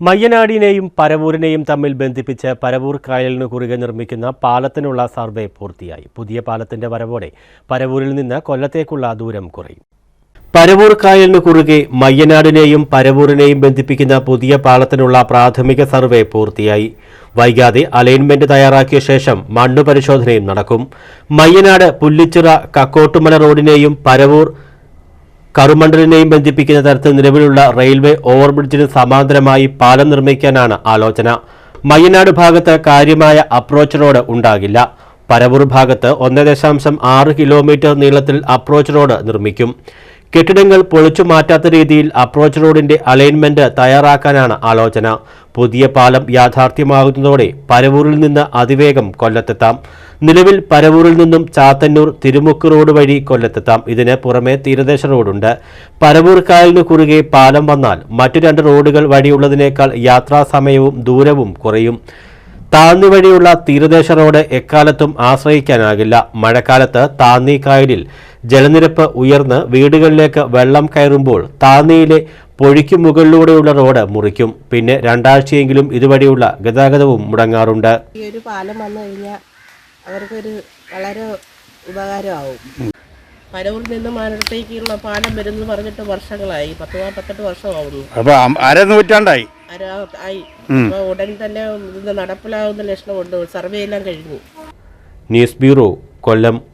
മയ്യനാടിനെയും പരവൂരിനെയും തമ്മിൽ ബന്ധിപ്പിച്ച് പരവൂർ കായലിന് കുറുകെ നിർമ്മിക്കുന്ന പാലത്തിനുള്ള സർവേ പൂർത്തിയായി. പുതിയ പാലത്തിന്റെ വരവോടെ പരവൂരിൽ നിന്ന് കൊല്ലത്തേക്കുള്ള ദൂരം കുറയും. പരവൂർ കായലിന് കുറുകെ മയ്യനാടിനെയും പരവൂരിനെയും ബന്ധിപ്പിക്കുന്ന പുതിയ പാലത്തിനുള്ള പ്രാഥമിക സർവേ പൂർത്തിയായി. വൈകാതെ അലൈൻമെന്റ് തയ്യാറാക്കിയ ശേഷം മണ്ണു പരിശോധനയും നടക്കും. മയ്യനാട് പുല്ലിച്ചിറ കക്കോട്ടുമല റോഡിനെയും പരവൂർ കറുമണ്ടലിനെയും ബന്ധിപ്പിക്കുന്ന തരത്തിൽ നിലവിലുള്ള റെയിൽവേ ഓവർബ്രിഡ്ജിന് സമാന്തരമായി പാലം നിർമ്മിക്കാനാണ് ആലോചന. മയ്യനാട് ഭാഗത്ത് കാര്യമായ അപ്രോച്ച് റോഡ് ഉണ്ടാകില്ല. പരവൂർ ഭാഗത്ത് ഒന്ന് ദശാംശം ആറ് കിലോമീറ്റർ നീളത്തിൽ അപ്രോച്ച് റോഡ് നിർമ്മിക്കും. കെട്ടിടങ്ങൾ പൊളിച്ചു മാറ്റാത്ത രീതിയിൽ അപ്രോച്ച് റോഡിന്റെ അലൈൻമെന്റ് തയ്യാറാക്കാനാണ് ആലോചന. പുതിയ പാലം യാഥാർത്ഥ്യമാകുന്നതോടെ പരവൂരിൽ നിന്ന് അതിവേഗം കൊല്ലത്തെത്താം. നിലവിൽ പരവൂരിൽ നിന്നും ചാത്തന്നൂർ തിരുമുക്ക് റോഡ് വഴി കൊല്ലത്തെത്താം. ഇതിന് പുറമെ തീരദേശ റോഡുണ്ട്. പരവൂർ കായലിന് കുറുകെ പാലം വന്നാൽ മറ്റു രണ്ട് റോഡുകൾ വഴിയുള്ളതിനേക്കാൾ യാത്രാ സമയവും ദൂരവും കുറയും. താന്നി വഴിയുള്ള തീരദേശ റോഡ് എക്കാലത്തും ആശ്രയിക്കാനാകില്ല. മഴക്കാലത്ത് താന്നി കായലിൽ ജലനിരപ്പ് ഉയർന്ന് വീടുകളിലേക്ക് വെള്ളം കയറുമ്പോൾ താന്നിയിലെ പൊഴിക്കു മുകളിലൂടെയുള്ള റോഡ് മുറിക്കും. പിന്നെ രണ്ടാഴ്ചയെങ്കിലും ഇതുവഴിയുള്ള ഗതാഗതവും മുടങ്ങാറുണ്ട്. ഈ ഒരു പാലം വന്നു കഴിഞ്ഞാൽ അവർക്കൊരു വളരെ ഉപകാരമാവും. പരവൂരിൽ നിന്ന് മാനത്തേക്കുള്ള പാലം വരുന്നത് പറഞ്ഞിട്ട് വർഷങ്ങളായി. പത്ത് നാൽപ്പത്തെട്ട് വർഷമാവുന്നു. അപ്പൊ അര നൂറ്റാണ്ടായി. ആയി. അപ്പോൾ ഉടൻ തന്നെ ഇത് നടപ്പിലാവുന്ന ലക്ഷണമുണ്ട് സർവേ എല്ലാം കഴിഞ്ഞു. News bureau Kollam.